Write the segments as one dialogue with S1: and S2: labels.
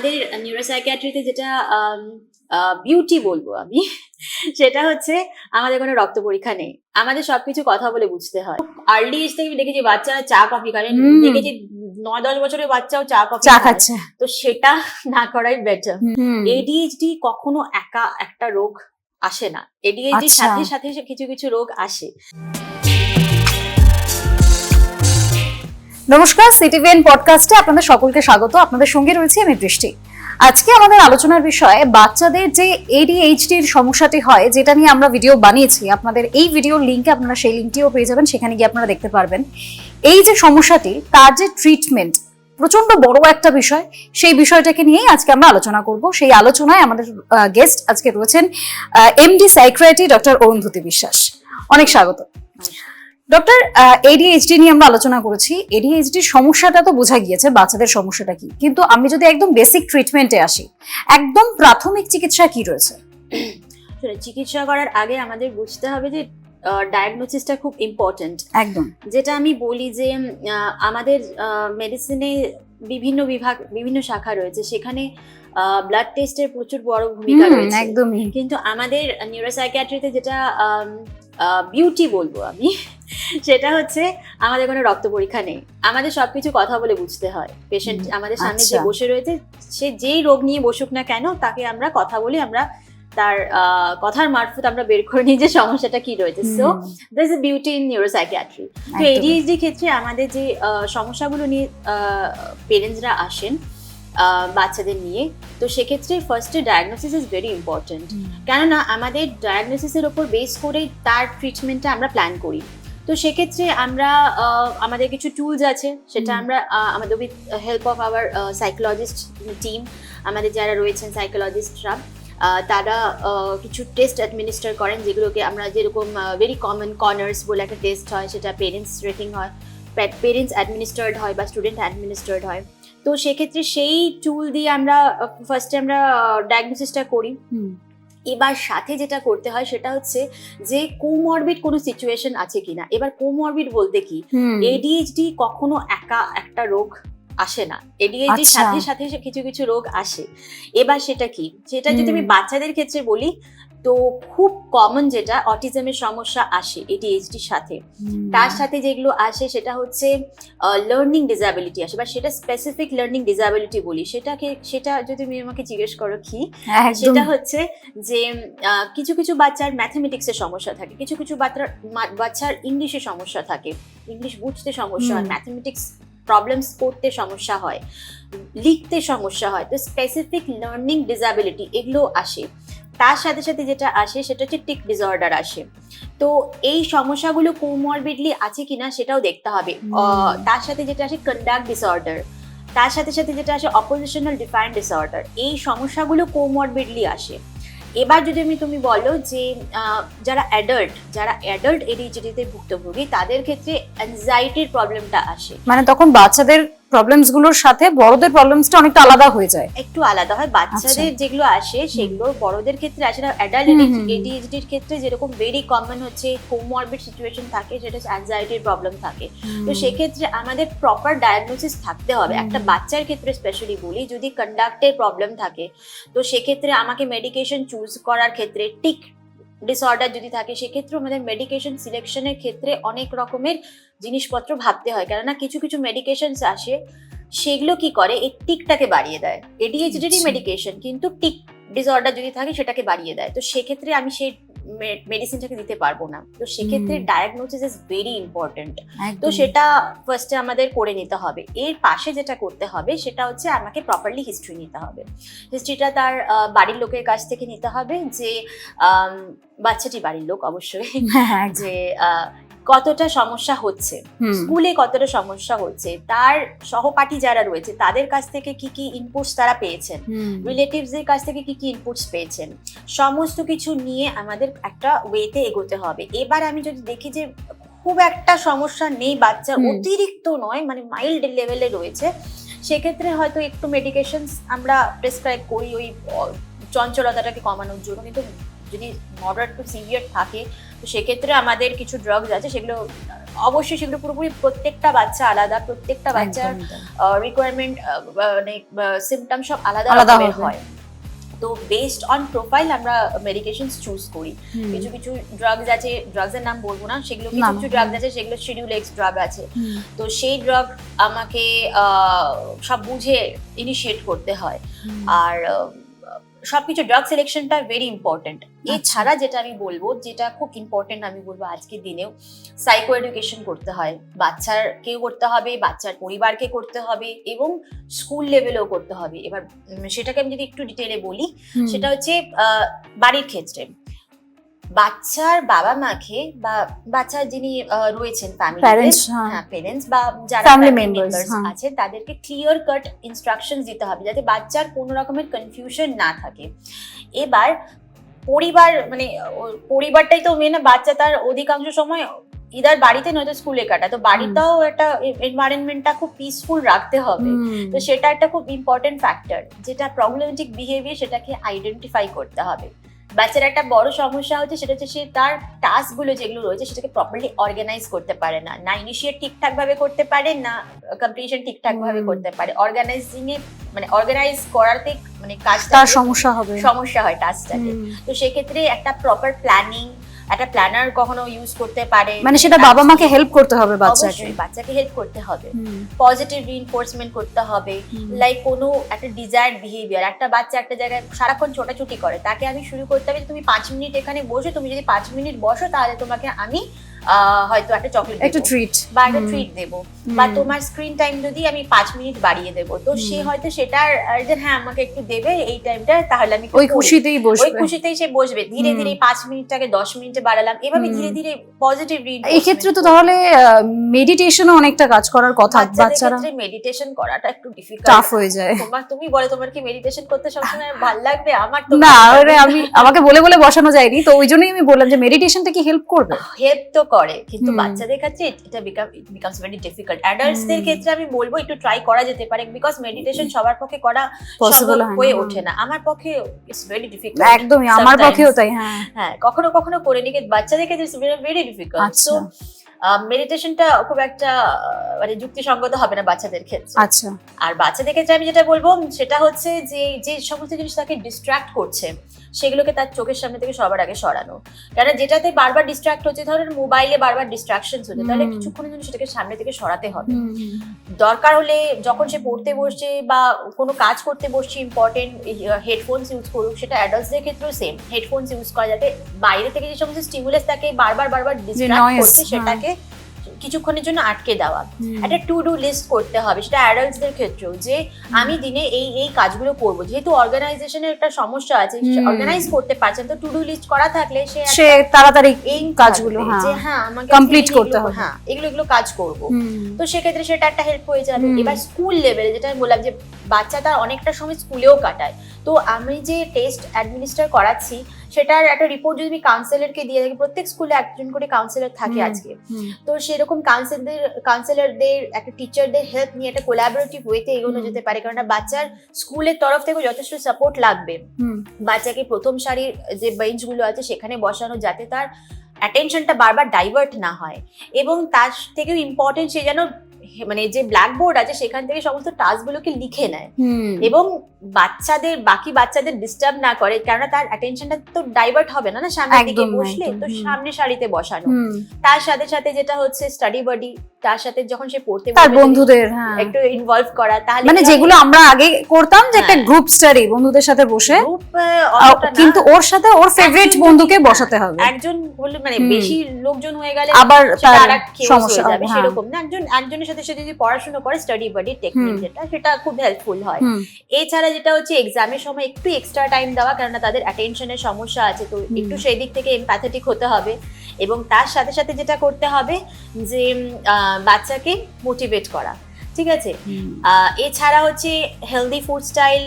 S1: আমাদের নিউরোসাইকিয়াট্রিতে যেটা বিউটি বলব আমি সেটা হচ্ছে আমাদের কোনো রক্ত পরীক্ষা নেই। আমাদের সবকিছু কথা বলে বুঝতে হয়। আর্লি এজ থেকে দেখেছি বাচ্চারা চা কফি খায়। দেখেছি নয় দশ বছরের বাচ্চাও চা কফি
S2: চা খাচ্ছে।
S1: তো সেটা না করাই বেটার। এডিএইচডি কখনো একা একটা রোগ আসে না। এডিএইচডি
S2: আচ্ছা।
S1: সাথে সাথে কিছু কিছু রোগ আসে।
S2: নমস্কার সিটিভিএন পডকাস্টে আপনাদের সকলকে স্বাগত। আপনাদের সঙ্গে রয়েছে আমি দৃষ্টি। আজকে আমাদের আলোচনার বিষয়, বাচ্চাদের যে এডিএইচডি এর সমস্যাটি হয়, যেটা নিয়ে আমরা ভিডিও বানিয়েছি, আপনাদের এই ভিডিওর লিঙ্কে আপনারা সেই লিঙ্কটিও পেয়ে যাবেন, সেখানে গিয়ে আপনারা দেখতে পারবেন। এই যে সমস্যাটি, তার যে ট্রিটমেন্ট প্রচণ্ড বড় একটা বিষয়, সেই বিষয়টাকে নিয়েই আজকে আমরা আলোচনা করব। সেই আলোচনায় আমাদের গেস্ট আজকে রয়েছেন এমডি সাইক্রাইটি ডক্টর অরুন্ধতী বিশ্বাস। অনেক স্বাগত। ডক্টর এডিএইচডি নিয়ে আমরা আলোচনা করেছি। এডিএইচডির সমস্যাটা তো বোঝা গিয়েছে বাচ্চাদের সমস্যাটা কি? কিন্তু আমি যদি একদম বেসিক ট্রিটমেন্টে আসি একদম প্রাথমিক চিকিৎসা কি রয়েছে?
S1: চিকিৎসা করার আগে আমাদের বুঝতে হবে যে ডায়াগনোসিসটা খুব ইম্পর্টেন্ট
S2: একদম।
S1: যেটা আমি বলি যে আমাদের মেডিসিনে বিভিন্ন বিভাগ বিভিন্ন শাখা রয়েছে। সেখানে ব্লাড টেস্টের প্রচুর বড় ভূমিকা রয়েছে।
S2: একদমই।
S1: কিন্তু আমাদের নিউরোসাইকিয়াট্রিতে যেটা বিউটি বলব আমি সেটা হচ্ছে আমাদের কোনো রক্ত পরীক্ষা নেই। আমাদের সবকিছু কথা বলে বুঝতে হয়। পেশেন্ট আমাদের সামনে যে
S2: আচ্ছা।
S1: বসে রয়েছে সে যেই রোগ নিয়ে বসুক না কেন তাকে আমরা কথা বলে আমরা তার কথার মারফত আমরা বের করে নিই যে সমস্যাটা কি রয়েছে। So this is beauty in neuropsychiatry তো এডিএইচডি ক্ষেত্রে আমাদের যে আহ, সমস্যাগুলো নিয়ে পেরেন্টসরা আসেন আহ, বাচ্চাদের নিয়ে তো সেক্ষেত্রে ফার্স্টে ডায়াগনোসিস ইজ ভেরি ইম্পর্টেন্ট কেননা আমাদের ডায়াগনোসিসের ওপর বেস করেই তার ট্রিটমেন্টটা আমরা প্ল্যান করি। তো সেক্ষেত্রে আমরা আমাদের কিছু টুলস আছে সেটা আমরা আমাদের with help of our psychologist team আমাদের যারা রয়েছেন সাইকোলজিস্টরা তারা কিছু টেস্ট অ্যাডমিনিস্টার করেন যেগুলোকে আমরা যেরকম ভেরি কমন কর্নার্স বলে একটা টেস্ট হয় সেটা পেরেন্টস রেটিং হয় পেরেন্টস অ্যাডমিনিস্টার্ড হয় বা স্টুডেন্ট অ্যাডমিনিস্টার্ড হয়। তো সেক্ষেত্রে সেই টুল দিয়ে আমরা ফার্স্টে আমরা ডায়াগনোসিসটা করি। এবার সাথে যেটা করতে হয় সেটা হচ্ছে যে কোমরবিড কোনো সিচুয়েশন আছে কিনা। এবার কোমরবিড বলতে কি? এডিএইচডি কখনো একা একটা রোগ আসে না। এডিএইচডি
S2: আচ্ছা।
S1: সাথে সাথে কিছু কিছু রোগ আসে। এবার সেটা কি? সেটা যদি আমি বাচ্চাদের ক্ষেত্রে বলি তো খুব কমন যেটা অটিজমের সমস্যা আসে এডিএইচডির সাথে। তার সাথে যেগুলো আসে সেটা হচ্ছে লার্নিং ডিসাবিলিটি আসে বা সেটা স্পেসিফিক লার্নিং ডিসাবিলিটি বলি। সেটাকে সেটা যদি তুমি আমাকে জিজ্ঞেস করো কি সেটা হচ্ছে যে কিছু কিছু বাচ্চার ম্যাথামেটিক্সের সমস্যা থাকে কিছু কিছু বাচ্চার বাচ্চার ইংলিশে সমস্যা থাকে। ইংলিশ বুঝতে সমস্যা হয়। ম্যাথামেটিক্স প্রবলেমস করতে সমস্যা হয় লিখতে সমস্যা হয়। তো স্পেসিফিক লার্নিং ডিসাবিলিটি এগুলো আসে। তার সাথে সাথে যেটা আসে সেটা হচ্ছে টিক ডিসঅর্ডার আসে। তো এই সমস্যাগুলো কোমরবিডলি আছে কিনা সেটাও দেখতে হবে। তার সাথে যেটা আসে কন্ডাক্ট ডিসঅর্ডার তার সাথে সাথে যেটা আসে অপোজিশনাল ডিফারেন্ট ডিসঅর্ডার এই সমস্যাগুলো কোমরবিডলি আসে। এবার যদি আমি তুমি বলো যে যারা অ্যাডাল্ট যারা অ্যাডাল্ট এডিজিডিতে ভুক্তভোগী তাদের ক্ষেত্রে অ্যাংজাইটির প্রবলেমটা আসে।
S2: মানে তখন বাচ্চাদের প্রবলেমসগুলোর সাথে বড়দের প্রবলেমসটা অনেকটা আলাদা হয়ে যায়।
S1: একটু আলাদা হয়। বাচ্চাদের যেগুলো আসে সেগুলো বড়দের ক্ষেত্রে আসে না। অ্যাডাল্ট। এডিএইচডির ক্ষেত্রে যেরকম ভেরি কমন হচ্ছে কোমরবিড সিচুয়েশন থাকে সেটা অ্যাংজাইটির প্রবলেম থাকে। তো সেক্ষেত্রে আমাদের প্রপার ডায়াগনোসিস থাকতে হবে। একটা বাচ্চার ক্ষেত্রে স্পেশালি বলি যদি কন্ডাক্টের প্রবলেম থাকে তো সেক্ষেত্রে আমাকে মেডিকেশন চুজ করার ক্ষেত্রে টিক ডিসঅর্ডার যদি থাকে সেক্ষেত্রে আমাদের মেডিকেশন সিলেকশনের ক্ষেত্রে অনেক রকমের জিনিসপত্র ভাবতে হয়। কেননা কিছু কিছু মেডিকেশন আসে সেগুলো কি করে? এই টিকটাকে বাড়িয়ে দেয়। এডিএইচডিরই। মেডিকেশন কিন্তু টিক ডিসঅর্ডার যদি থাকে সেটাকে বাড়িয়ে দেয়। তো সেক্ষেত্রে আমি সেই মেডিসিনটাকে দিতে পারব না। তো সেক্ষেত্রে। ডায়াগনোসিস ইজ ভেরি ইম্পর্টেন্ট তো সেটা ফার্স্টে আমাদের করে নিতে হবে। এর পাশে যেটা করতে হবে সেটা হচ্ছে আমাকে প্রপারলি হিস্ট্রি নিতে হবে। হিস্ট্রিটা তার বাড়ির লোকের কাছ থেকে নিতে হবে যে বাচ্চাটি বাড়ির লোক অবশ্যই।
S2: হ্যাঁ, হ্যাঁ,
S1: যে কতটা সমস্যা হচ্ছে স্কুলে কতটা সমস্যা হচ্ছে তার সহপাঠী যারা রয়েছে তাদের কাছ থেকে কি কি ইনপুটস তারা পেয়েছেন রিলেটিভসদের কাছ থেকে কি কি ইনপুটস পেয়েছেন সমস্ত কিছু নিয়ে আমাদের একটা ওয়েতে এগোতে হবে। এবার আমি যদি দেখি যে খুব একটা সমস্যা নেই বাচ্চার
S2: হুম।
S1: অতিরিক্ত নয় মানে মাইল্ড লেভেলে রয়েছে সেক্ষেত্রে হয়তো একটু মেডিকেশন আমরা প্রেসক্রাইব করি ওই চঞ্চলতাটাকে কমানোর জন্য কিন্তু যদি মডারেট টু সিভিয়ার থাকে তো সেক্ষেত্রে আমাদের কিছু ড্রাগস আছে সেগুলো অবশ্যই সেগুলো পুরোপুরি প্রত্যেকটা বাচ্চা আলাদা প্রত্যেকটা বাচ্চার রিকোয়ারমেন্ট মানে সিমটম সব আলাদা
S2: আলাদা
S1: হয়। তো বেসড অন প্রোফাইল আমরা মেডিকেশন চুজ করি। কিছু কিছু ড্রাগস আছে ড্রাগসের নাম বলব না সেগুলো কিছু কিছু ড্রাগস আছে সেগুলো শিডিউল এক্স ড্রাগ আছে। তো সেই ড্রাগ আমাকে আহ, সব বুঝে ইনিশিয়েট করতে হয়। আর সব কিছু ড্রাগ সিলেকশনটা ভেরি ইম্পর্টেন্ট। এছাড়া যেটা আমি বলব যেটা খুব ইম্পর্টেন্ট আমি বলব আজকের দিনেও সাইকো এডুকেশন করতে হয়। বাচ্চার কেউ করতে হবে বাচ্চার পরিবারকে করতে হবে এবং স্কুল লেভেলেও করতে হবে। এবার সেটাকে আমি যদি একটু ডিটেলে বলি সেটা হচ্ছে আহ, বাড়ির ক্ষেত্রে। বাচ্চার বাবা মাকে বা বাচ্চার যিনি রয়েছেন ফ্যামিলি
S2: হ্যাঁ।
S1: প্যারেন্টস বা যারা
S2: Family
S1: ফ্যামিলি মেম্বার্স
S2: হ্যাঁ।
S1: আছে তাদেরকে ক্লিয়ার কাট ইনস্ট্রাকশন দিতে হবে যাতে বাচ্চার কোনো রকমের কনফিউশন না থাকে। এবার পরিবার মানে পরিবারটাই তো মেন বাচ্চা তার অধিকাংশ সময় ইদার বাড়িতে নয়তো স্কুলে কাটা তো বাড়িটাও একটা এনভায়রনমেন্টটা খুব পিসফুল রাখতে হবে। তো সেটা একটা খুব ইম্পর্টেন্ট ফ্যাক্টর যেটা প্রবলেমেটিক বিহেভিয়ার সেটাকে আইডেন্টিফাই করতে হবে। বাচ্চার একটা বড় সমস্যা হচ্ছে সেটা হচ্ছে সে তার টাস্কগুলো যেগুলো রয়েছে সেটাকে প্রপারলি অর্গানাইজ করতে পারে না। না ইনিশিয়েট ঠিকঠাক ভাবে করতে পারে না কমপ্লিশন ঠিকঠাক ভাবে করতে পারে। অর্গানাইজিং এ মানে অর্গানাইজ করাতে মানে কাজটা
S2: সমস্যা হবে।
S1: সমস্যা হয় টাস্কটাকে তো সেক্ষেত্রে একটা প্রপার প্ল্যানিং একটা প্ল্যানার কখনো ইউজ করতে পারে।
S2: মানে সেটা বাবা মাকে হেল্প করতে হবে বাচ্চাকে।
S1: বাচ্চাকে হেল্প করতে হবে। পজিটিভ রিইনফোর্সমেন্ট করতে হবে। লাইক কোনো একটা ডিজায়ার্ড বিহেভিয়ার একটা বাচ্চা একটা জায়গায় সারাক্ষণ ছোটাছুটি করে তাকে আমি শুরু করতে হবে তুমি পাঁচ মিনিট এখানে বসো তুমি যদি পাঁচ মিনিট বসো তাহলে তোমাকে আমি হয়তো একটা চকলেট
S2: একটু ট্রিট
S1: বা একটা ট্রিট দেবো। বা তোমার স্ক্রিন টাইম যদি আমি পাঁচ মিনিট বাড়িয়ে দেবো তো সে হয়তো সেটার যে হ্যাঁ আমাকে একটু দেবে এই টাইমটা তাহলে আমি
S2: ওই। খুশিতেই
S1: ওই খুশিতেই সে বসবে। ধীরে ধীরে পাঁচ মিনিটটাকে দশ মিনিটে বাড়ালাম। এভাবে ধীরে ধীরে পজিটিভ
S2: এই ক্ষেত্রে তো তাহলে মেডিটেশনও অনেকটা কাজ করার কথা বাচ্চারা
S1: মেডিটেশন করাটা একটু ডিফিকাল্ট
S2: টাফ হয়ে যায়।
S1: তোমার তুমি বলে তোমার কি মেডিটেশন করতে সবসময় ভালো লাগবে? আমার তো
S2: না আমি আমাকে বলে বলে বসানো যায়নি তো ওই জন্যই আমি বললাম যে মেডিটেশনটা কি হেল্প করবে?
S1: হেল্প তো করে কিন্তু বাচ্চাদের কাছে এটা বিকামস ভেরি ডিফিকাল্ট অ্যাডাল্টস দের ক্ষেত্রে আমি বলব একটু ট্রাই করা যেতে পারে বিকজ মেডিটেশন সবার পক্ষে করা
S2: পসিবল হয়ে
S1: ওঠে না। আমার পক্ষে ইটস ভেরি ডিফিকাল্ট
S2: একদমই আমার পক্ষেও তাই হ্যাঁ।
S1: হ্যাঁ কখনো কখনো করে নিকে বাচ্চাদের ক্ষেত্রে ইটস ভেরি ডিফিকাল্ট সো মেডিটেশনটা খুব একটা মানে যুক্তিসঙ্গত হবে না বাচ্চাদের ক্ষেত্রে।
S2: আচ্ছা।
S1: আর বাচ্চাদের ক্ষেত্রে আমি যেটা বলব সেটা হচ্ছে যে যে সমস্ত জিনিস তাকে ডিস্ট্রাক্ট করছে সেগুলোকে তার চোখের সামনে থেকে সবার আগে সরানো। কারণ যেটাতে বারবার ডিস্ট্রাক্ট হচ্ছে ধরেন মোবাইলে বারবার ডিস্ট্রাকশন হচ্ছে তাহলে কিছুক্ষণের জন্য সেটাকে সামনে থেকে সরাতে হবে। দরকার হলে যখন সে পড়তে বসছে বা কোনো কাজ করতে বসছে ইম্পর্টেন্ট হেডফোনস ইউজ করুক সেটা অ্যাডাল্টসদের ক্ষেত্রেও সেম হেডফোনস ইউজ করা যাতে বাইরে থেকে যে সমস্ত স্টিমুলাস তাকে বারবার বারবার ডিস্ট্রাক্ট করছে
S2: হ্যাঁ।
S1: সেটাকে কিছুক্ষণের জন্য আটকে দেওয়া। একটা টু ডু লিস্ট করতে হবে সেটা অ্যাডাল্টসদের ক্ষেত্রেও যে আমি দিনে এই এই কাজগুলো করব। যেহেতু অর্গানাইজেশনের একটা সমস্যা আছে অর্গানাইজ করতে পারছেন তো টু ডু লিস্ট করা থাকলে সে
S2: তাড়াতাড়ি
S1: এই
S2: কাজগুলো, হ্যাঁ।
S1: যে হ্যাঁ আমাকে আজকে
S2: করতে হবে।
S1: হ্যাঁ এগুলো এগুলো কাজ করব। তো সেক্ষেত্রে সেটা একটা হেল্প হয়ে যাবে। এবার স্কুল লেভেলে যেটা আমি বললাম যে বাচ্চা তার অনেকটা সময় স্কুলেও কাটায়। তো আমি যে টেস্ট অ্যাডমিনিস্টার করাচ্ছি সেটার একটা রিপোর্ট যদি আমি কাউন্সিলরকে দিয়ে থাকি প্রত্যেক স্কুলে একজন করে কাউন্সিলর থাকে আজকে। তো সেরকম কাউন্সিলরদের কাউন্সিলরদের একটা টিচারদের হেল্প নিয়ে একটা কোলাবোরেটিভ ওয়েতে এগোনো যেতে পারে। কারণ বাচ্চার স্কুলের তরফ থেকেও যথেষ্ট সাপোর্ট লাগবে। বাচ্চাকে প্রথম সারির যে বেঞ্চগুলো আছে সেখানে বসানো যাতে তার অ্যাটেনশনটা বারবার ডাইভার্ট না হয়। এবং তার থেকেও ইম্পর্টেন্ট সে যেন মানে যে ব্ল্যাকবোর্ড আছে সেখান থেকে সমস্ত টাস্কগুলোকে লিখে নেয়। এবং বাচ্চাদের বাকি বাচ্চাদের ডিস্টার্ব না করে কেননা তার অ্যাটেনশনটা তো ডাইভার্ট হবে না না? সামনের দিকে বসলে তো সামনে সারিতে বসানো। তার সাথে সাথে যেটা হচ্ছে স্টাডি বডি তার সাথে যখন সে পড়তে
S2: তার বন্ধুদের হ্যাঁ।
S1: একটু ইনভলভ করা তাহলে
S2: মানে যেগুলো আমরা আগে করতাম যে একটা
S1: হ্যাঁ।
S2: গ্রুপ স্টাডি বন্ধুদের সাথে বসে। কিন্তু ওর সাথে ওর ফেভারিট বন্ধুকে বসাতে হবে।
S1: একজন হলে মানে বেশি লোকজন হয়ে গেলে
S2: আবার তার সমস্যা
S1: হয়ে যাবে
S2: হ্যাঁ।
S1: সেরকম না। একজন একজনের সাথে সে যদি পড়াশোনা করে স্টাডি বডি টেকনিক যেটা সেটা খুব হেল্পফুল হয়। এছাড়া যেটা হচ্ছে এক্সামের সময় একটু এক্সট্রা টাইম দেওয়া কারণ তাদের অ্যাটেনশনের সমস্যা আছে তো একটু সেই দিক থেকে এমপ্যাথেটিক হতে হবে। এবং তার সাথে সাথে যেটা করতে হবে যে বাচ্চাকে মোটিভেট করা ঠিক আছে? এছাড়া হচ্ছে হেলদি ফুড স্টাইল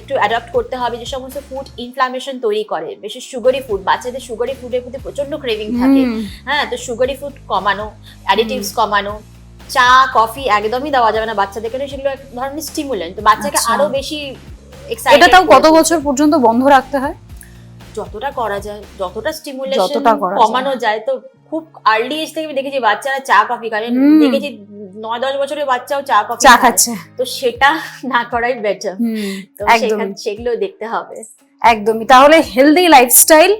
S1: একটু অ্যাডাপ্ট করতে হবে যে সমস্ত ফুড ইনফ্লামেশন তৈরি করে বেশি সুগারি ফুড বাচ্চাদের সুগারি ফুডের প্রতি প্রচণ্ড ক্রেভিং থাকে। হ্যাঁ তো সুগারি ফুড কমানো অ্যাডিটিভস কমানো চা কফি একদমই দেওয়া যাবে না বাচ্চাদেরকে সেগুলো এক ধরনের স্টিমুলেন্ট তো বাচ্চাকে
S2: আচ্ছা।
S1: আরও বেশি
S2: এটা তাও কত বছর পর্যন্ত বন্ধ রাখতে হয়?
S1: যতটা করা যায় যতটা স্টিমুলেশন। কমানো যায় তো খুব আর্লি এজ থেকে দেখেছি বাচ্চারা চা কফি খায়। দেখেছি নয় দশ বছরের বাচ্চাও চা কফি
S2: চা খাচ্ছে।
S1: তো সেটা না করাই বেটার তো। সেগুলো দেখতে হবে।
S2: একদমই। তাহলে হেলদি লাইফস্টাইল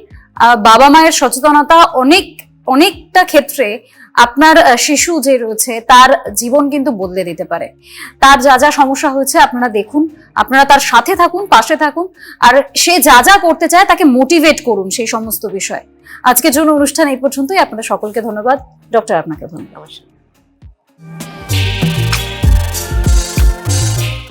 S2: বাবা মায়ের সচেতনতা অনেক অনেকটা ক্ষেত্রে আপনার শিশু যে রয়েছে, তার জীবন কিন্তু বদলে দিতে পারে। তার যা যা সমস্যা হয়েছে, আপনারা দেখুন। আপনারা তার সাথে থাকুন, পাশে থাকুন। আর সে যা যা করতে চায়, তাকে মোটিভেট করুন সেই সমস্ত বিষয়। আজকের জন্য অনুষ্ঠান এই পর্যন্তই। আপনাদের সকলকে ধন্যবাদ। ডক্টর, আপনাকে ধন্যবাদ।